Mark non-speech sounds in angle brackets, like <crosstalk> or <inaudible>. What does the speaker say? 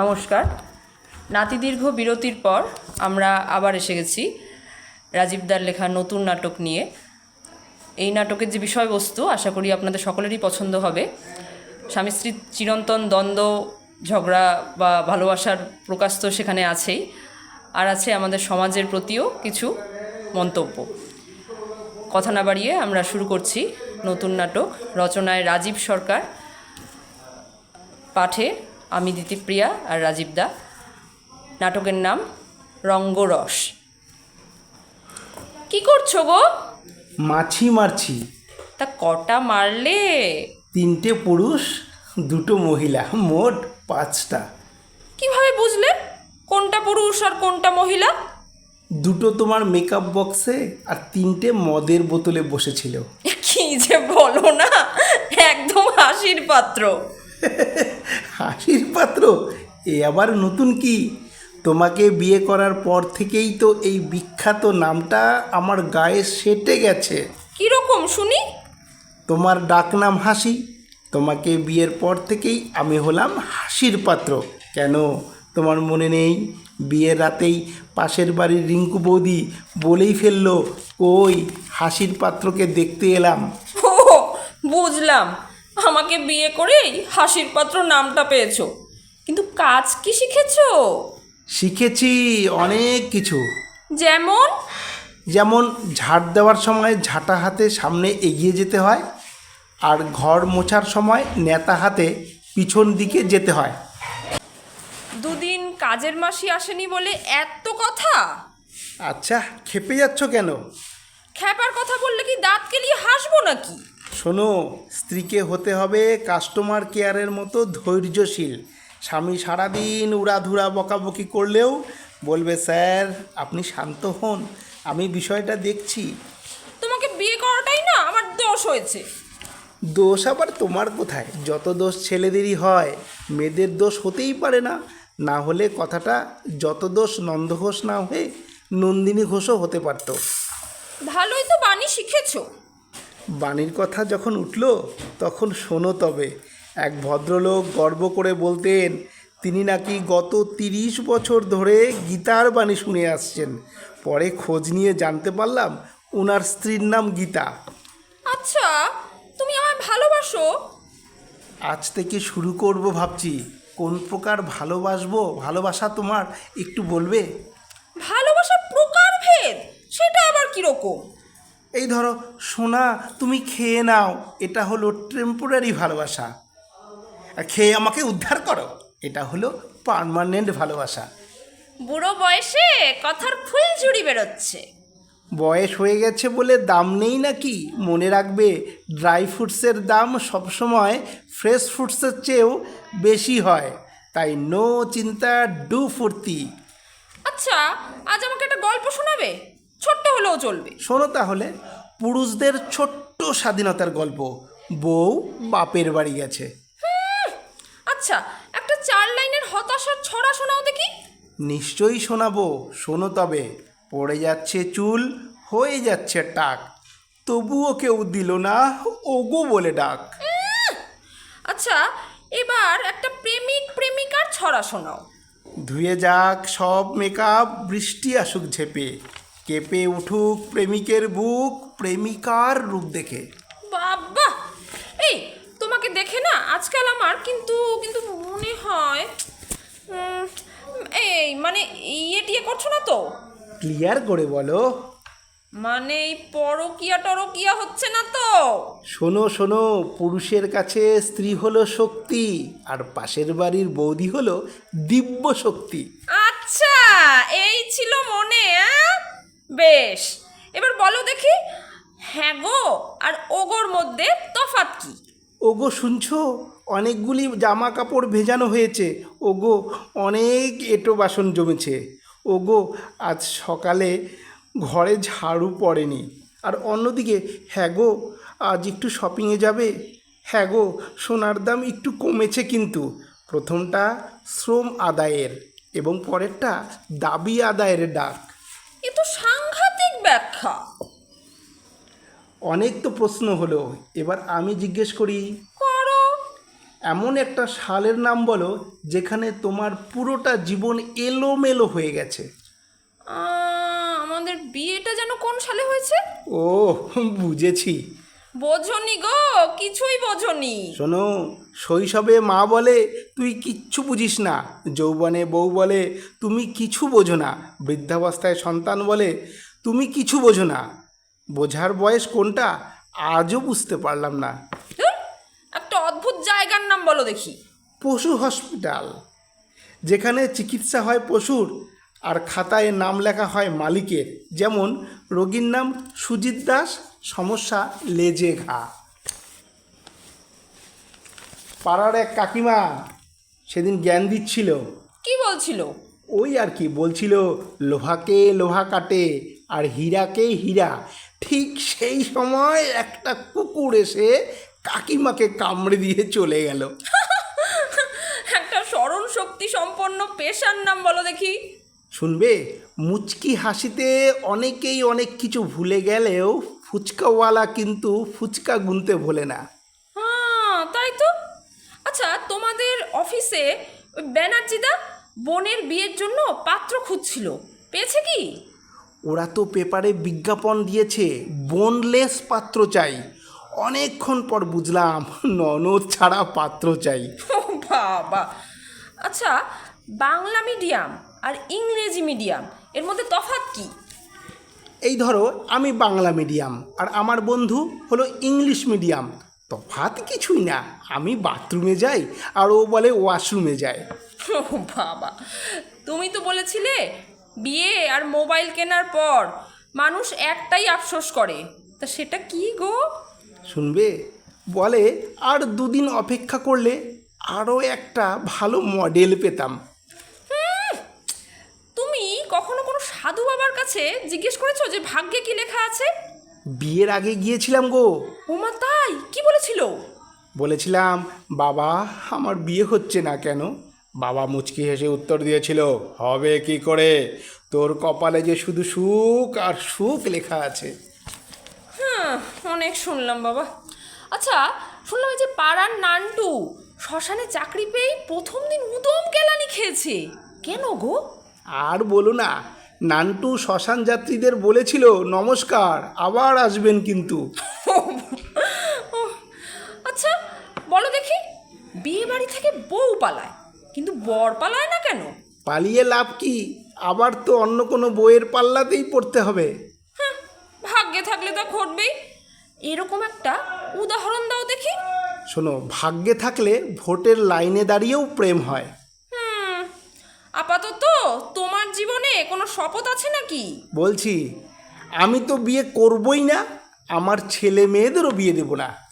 নমস্কার। নাতিদীর্ঘ বিরতির পর আমরা আবার এসে গেছি রাজীবদার লেখা নতুন নাটক নিয়ে। এই নাটকের যে বিষয়বস্তু, আশা করি আপনাদের সকলেরই পছন্দ হবে। স্বামী স্ত্রীর চিরন্তন দ্বন্দ্ব, ঝগড়া বা ভালোবাসার প্রকাশ তো সেখানে আছেই। আর আছে আমাদের সমাজের প্রতিও কিছু মন্তব্য। কথা না বাড়িয়ে আমরা শুরু করছি নতুন নাটক, রচনায় রাজীব সরকার, পাঠে আমি দিতিপ্রিয়া আর রাজীব দা। নাটকের নাম রঙ্গরস। কি করছ গো? মাছি মারছি। তা কটা মারলে? তিনটে পুরুষ দুটো মহিলা মোট পাঁচটা। কীভাবে বুঝলে? কোনটা পুরুষ আর কোনটা মহিলা? দুটো তোমার মেকআপ বক্সে আর তিনটে মদের বোতলে বসেছিল। কি যে বলো না একদম হাসির পাত্র। <laughs> হাসির পাত্র? এ আবার নতুন কি? তোমাকে বিয়ে করার পর থেকেই তো এই বিখ্যাত নামটা আমার গায়ে সেটে গেছে। কীরকম শুনি? তোমার ডাকনাম হাসি। তোমাকে বিয়ের পর থেকেই আমি হলাম হাসির পাত্র। কেন? তোমার মনে নেই? বিয়ের রাতেই পাশের বাড়ির রিঙ্কু বৌদি বলেই ফেলল ওই হাসির পাত্রকে দেখতে এলাম। ও বুঝলাম। আমাকে বিয়ে করেই হাসির পাত্র নামটা পেয়েছ। কিন্তু কাজ কি শিখেছো? শিখেছি অনেক কিছু। যেমন? যেমন ঝাড় দেওয়ার সময় ঝাঁটা হাতে সামনে এগিয়ে যেতে হয় আর ঘর মোছার সময় নেতা হাতে পিছন দিকে যেতে হয়। দুদিন কাজের মাসি আসেনি বলে এত কথা? আচ্ছা খেপে যাচ্ছ কেন? খেপার কথা বললে কি দাঁত কেলিয়ে হাসবো নাকি? শোনো স্ত্রীকে হতে হবে কাস্টমার কেয়ারের মতো ধৈর্যশীল। স্বামী সারাদিন উড়াধুরা বকাবকি করলেও বলবে স্যার আপনি শান্ত হন আমি বিষয়টা দেখছি। তোমাকে বিয়ে করাটাই না আমার দোষ হয়েছে। দোষ আবার তোমার কোথায়? যত দোষ ছেলেদেরই হয় মেয়েদের দোষ হতেই পারে না। না হলে কথাটা যত দোষ নন্দ ঘোষ না হয়ে নন্দিনী ঘোষও হতে পারত। ভালোই তো বাণী শিখেছো। বাণীর কথা যখন উঠল তখন শোনো তবে এক ভদ্রলোক গর্ব করে বলতেন তিনি নাকি গত তিরিশ বছর ধরে গীতার বাণী শুনে আসছেন। পরে খোঁজ নিয়ে জানতে পারলাম ওনার স্ত্রীর নাম গীতা। আচ্ছা তুমি আমায় ভালোবাসো? আজ থেকে শুরু করব ভাবছি। কোন প্রকার ভালোবাসবো ভালোবাসা তোমার একটু বলবে? ভালোবাসার প্রকারভেদ সেটা আবার কীরকম? এই ধরো সোনা তুমি খেয়ে নাও এটা হলো টেম্পোরারি ভালোবাসা। আর খেয়ে আমাকে উদ্ধার করো এটা হলো পার্মানেন্ট ভালোবাসা। বুড়ো বয়সে কথার ফুল ফুলঝুরি বেরোচ্ছে। বয়স হয়ে গেছে বলে দাম নেই নাকি? মনে রাখবে ড্রাই ফ্রুটসের দাম সবসময় ফ্রেশ ফ্রুটসের চেয়েও বেশি হয়। তাই নো চিন্তা ডু ফুর্তি। আচ্ছা আজ আমাকে একটা গল্প শোনাবে? ছোট্ট হলেও চলবে। শোনো তাহলে পুরুষদের ছোট্ট স্বাধীনতার গল্প। বউ বাপের বাড়ি গেছে। আচ্ছা একটা চার লাইনের হতাশার ছড়া শোনাও দেখি। নিশ্চয়ই শোনাবো শোনো তবে। পড়ে যাচ্ছে চুল হয়ে যাচ্ছে টাক। তবুও কেউ দিল না ওগো বলে ডাক। আচ্ছা এবার একটা প্রেমিক প্রেমিকার ছড়া শোনাও। ধুয়ে যাক সব মেকআপ বৃষ্টি আসুক ঝেপে। কেঁপে উঠুক প্রেমিকের বুক প্রেমিকার রূপ দেখে। বাবা! এই তোমাকে দেখে না আজকাল আমার কিন্তু কিন্তু মনে হয় এই মানে ইয়ে টিয়ে করছ না তো? ক্লিয়ার করে বলো। মানে এই পরকিয়া টরকিয়া হচ্ছে না তো? শোনো শোনো পুরুষের কাছে স্ত্রী হলো শক্তি আর পাশের বাড়ির বৌদি হলো দিব্য শক্তি। আচ্ছা এই ছিল মনে হ্যাঁ বেশ। এবার বলো দেখি হ্যাঁ গো আর ওগোর মধ্যে তফাৎ কি? ওগো শুনছো? অনেকগুলি জামা কাপড় ভেজানো হয়েছে। ওগো অনেক এঁটো বাসন জমেছে। ওগো আজ সকালে ঘরে ঝাড়ু পড়েনি। আর অন্যদিকে হ্যাঁ গো আজ একটু শপিংয়ে যাবে? হ্যাঁ গো সোনার দাম একটু কমেছে কিন্তু। প্রথমটা শ্রম আদায়ের এবং পরেরটা দাবি আদায়ের ডাক। এ তো ব্যাখ্যা। অনেক তো প্রশ্ন হলো এবার আমি জিজ্ঞেস করি করো। এমন একটা সালের নাম বলো যেখানে তোমার পুরোটা জীবন এলোমেলো হয়ে গেছে। আহ, আমাদের বিয়েটা যেন কোন সালে হয়েছে? ও বুঝেছি। বোঝনি গো কিছুই বোঝনি। শোনো শৈশবে মা বলে তুই কিচ্ছু বুঝিস না। যৌবনে বউ বলে তুমি কিছু বোঝো না। বৃদ্ধাবস্থায় সন্তান বলে তুমি কিছু বোঝো না। বোঝার বয়স কোনটা? আজও বুঝতে পারলাম না। একটা অদ্ভুত জায়গার নাম বলো দেখি। পশু হসপিটাল। যেখানে চিকিৎসা হয় পশুর আর খাতায় নাম লেখা হয় মালিকের। যেমন রোগীর নাম সুজিত দাস সমস্যা লেজে ঘা। পাড়ার এক কাকিমা সেদিন জ্ঞান দিচ্ছিল। কি বলছিল? ওই আর কি বলছিল লোহাকে লোহা কাটে আর হীরাকে হীরা। ঠিক সেই সময় একটা কুকুর এসে কাকিমাকে কামড়ে দিয়ে চলে গেল। একটা স্মরণ শক্তি সম্পন্ন পেশার নাম বলো দেখি। শুনবে? মুচকি হাসিতে অনেকেই অনেক কিছু ভুলে গেলেও ফুচকাওয়ালা কিন্তু ফুচকা গুনতে ভোলে না। হ্যাঁ তাই তো। আচ্ছা তোমাদের অফিসে ব্যানার্জিদা বোনের বিয়ের জন্য পাত্র খুঁজছিল। পেয়েছে কি? ওরা তো পেপারে বিজ্ঞাপন দিয়েছে বোনলেস পাত্র চাই। অনেকক্ষণ পর বুঝলাম ননদ ছাড়া পাত্র চাই। বাবা। আচ্ছা বাংলা মিডিয়াম আর ইংরেজি মিডিয়াম এর মধ্যে তফাৎ কি? এই ধরো আমি বাংলা মিডিয়াম আর আমার বন্ধু হলো ইংলিশ মিডিয়াম। তফাৎ কিছুই না আমি বাথরুমে যাই আর ও বলে ওয়াশরুমে যায়। ও বাবা। তুমি তো বলেছিলে বিয়ে আর মোবাইল কেনার পর মানুষ একটাই আফসোস করে। তা সেটা কি গো? শুনবে? বলে আর দুদিন অপেক্ষা করলে আরও একটা ভালো মডেল পেতাম। তুমি কখনো কোনো সাধু বাবার কাছে জিজ্ঞেস করেছ যে ভাগ্যে কি লেখা আছে? বিয়ের আগে গিয়েছিলাম গো। ওমা তাই? কি বলেছিল? বলেছিলাম বাবা আমার বিয়ে হচ্ছে না কেন? বাবা মুচকি হেসে উত্তর দিয়েছিল হবে কি করে? তোর কপালে যে শুধু সুখ আর সুখ লেখা আছে। হ্যাঁ অনেক শুনলাম বাবা। আচ্ছা শুনলাম এই যে পাড়ার নান্টু শ্মশানে চাকরি পেয়ে প্রথম দিন উদম কেলানি খেয়েছে। কেন গো? আর বলো না নান্টু শ্মশান যাত্রীদের বলেছিল নমস্কার আবার আসবেন কিন্তু। আচ্ছা বলো দেখি বিয়ে বাড়ি থেকে বউ পালায়। কিন্তু বর পালায় না কেন? পালিয়ে লাভ কি? আবার তো অন্য কোনো বইয়ের পাল্লাতেই পড়তে হবে। হ্যাঁ ভাগ্যে থাকলে তা ঘটবেই। এরকম একটা উদাহরণ দাও দেখি। শোনো ভাগ্যে থাকলে ভোটের লাইনে দাঁড়িয়েও প্রেম হয়। হুম আপাতত তোমার জীবনে কোনো শপথ আছে নাকি? বলছি আমি তো বিয়ে করবই না আমার ছেলে মেয়েদেরও বিয়ে দেবো না।